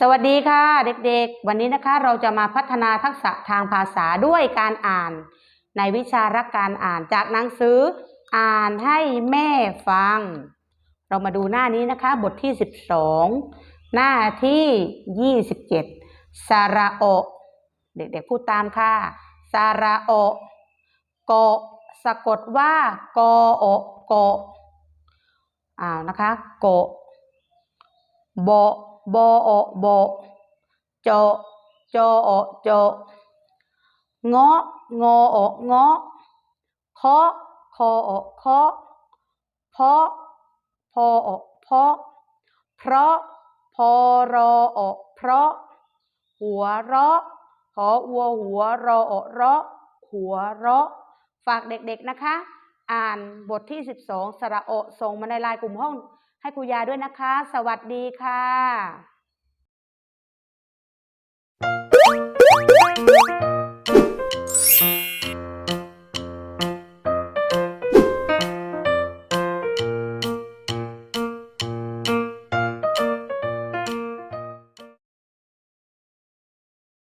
สวัสดีค่ะเด็กๆ วันนี้นะคะเราจะมาพัฒนาทักษะทางภาษาด้วยการอ่าน ในวิชารักการอ่านจากหนังสือ อ่านให้แม่ฟัง เรามาดูหน้านี้นะคะ บทที่ 12 หน้าที่ 27 สาระโอ เด็กๆ พูดตามค่ะสระโอโกสะกดว่าโกโอโกอ่าวนะคะโกโบ บโอโบโจโจโอโจเงาะงอองาะเคาะคอโอเคาะเพาะพอโอเพาะเพราะพอรอโอเพราะ หัวเราะหออัวหัวรอโอเราะ หัวเราะ ฝากเด็กๆนะคะ อ่านบทที่ 12 สระโอส่งมาในไลน์กลุ่มห้อง ให้ครูยาด้วยนะคะ สวัสดีค่ะ